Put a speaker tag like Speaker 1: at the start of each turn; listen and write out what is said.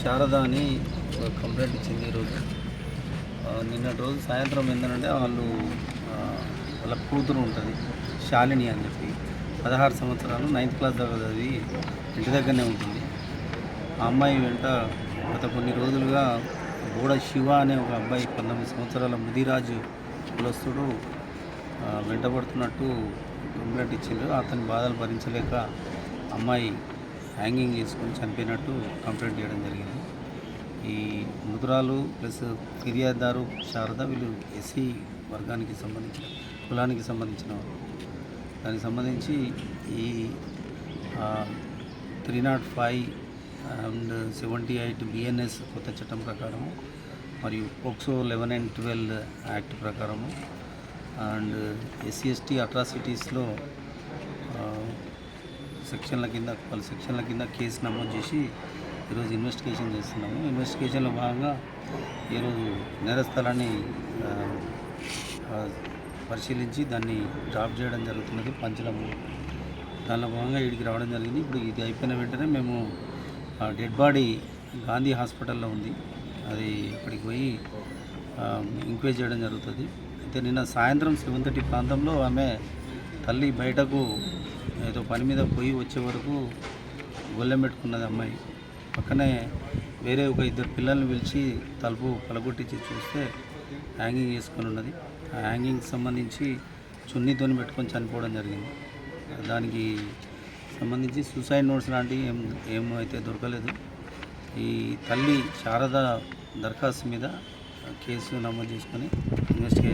Speaker 1: శారద అని ఒక కంప్లైంట్ ఇచ్చింది ఈరోజు నిన్నటి రోజు సాయంత్రం ఏంటంటే వాళ్ళు వాళ్ళ కూతురు ఉంటుంది శాలిని అని చెప్పి పదహారు సంవత్సరాలు నైన్త్ క్లాస్ దాకా చదివి ఇంటి దగ్గరనే ఉంటుంది. ఆ అమ్మాయి వెంట గత కొన్ని రోజులుగా గోడ శివ అనే ఒక అబ్బాయి పంతొమ్మిది సంవత్సరాల ముదిరాజు కులస్తుడు వెంటబడుతున్నట్టు కంప్లైంట్ ఇచ్చిండ్రు. అతని బాధలు భరించలేక అమ్మాయి హ్యాంగింగ్ చేసుకొని చనిపోయినట్టు కంప్లైంట్ చేయడం జరిగింది ఈ మృతురాలు ప్లస్ ఫిర్యాదుదారు శారద వీళ్ళు ఎస్సీ వర్గానికి సంబంధించిన కులానికి సంబంధించిన వారు. దానికి సంబంధించి ఈ three not five and seventy eight BNS కొత్త చట్టం ప్రకారము మరియు POCSO eleven and twelve act ప్రకారము అండ్ ఎస్సీ ఎస్టీ అట్రాసిటీస్లో సెక్షన్ల కింద పలు సెక్షన్ల కింద కేసు నమోదు చేసి ఈరోజు ఇన్వెస్టిగేషన్ చేస్తున్నాము. ఇన్వెస్టిగేషన్లో భాగంగా ఈరోజు నేరస్థలాన్ని పరిశీలించి దాన్ని డ్రాప్ చేయడం జరుగుతున్నది. పంచలము దానిలో భాగంగా ఇక్కడికి రావడం జరిగింది. ఇప్పుడు ఇది అయిపోయిన వెంటనే మేము ఆ డెడ్ బాడీ గాంధీ హాస్పిటల్లో ఉంది. అది అక్కడికి పోయి ఎంక్వైరీ చేయడం జరుగుతుంది. అయితే నిన్న సాయంత్రం సెవెన్ థర్టీ ప్రాంతంలో ఆమె తల్లి బయటకు ఏదో పని మీద పోయి వచ్చే వరకు గొల్లెం పెట్టుకున్నది అమ్మాయి. పక్కనే వేరే ఒక ఇద్దరు పిల్లల్ని పిలిచి తలుపు పలగొట్టించి చూస్తే హ్యాంగింగ్ చేసుకొని ఉన్నది. ఆ హ్యాంగింగ్కి సంబంధించి చున్నీతోని పెట్టుకొని చనిపోవడం జరిగింది. దానికి సంబంధించి సూసైడ్ నోట్స్ లాంటివి ఏం ఏమైతే దొరకలేదు. ఈ తల్లి శారద దరఖాస్తు మీద కేసు నమోదు చేసుకొని ఇన్వెస్టిగేషన్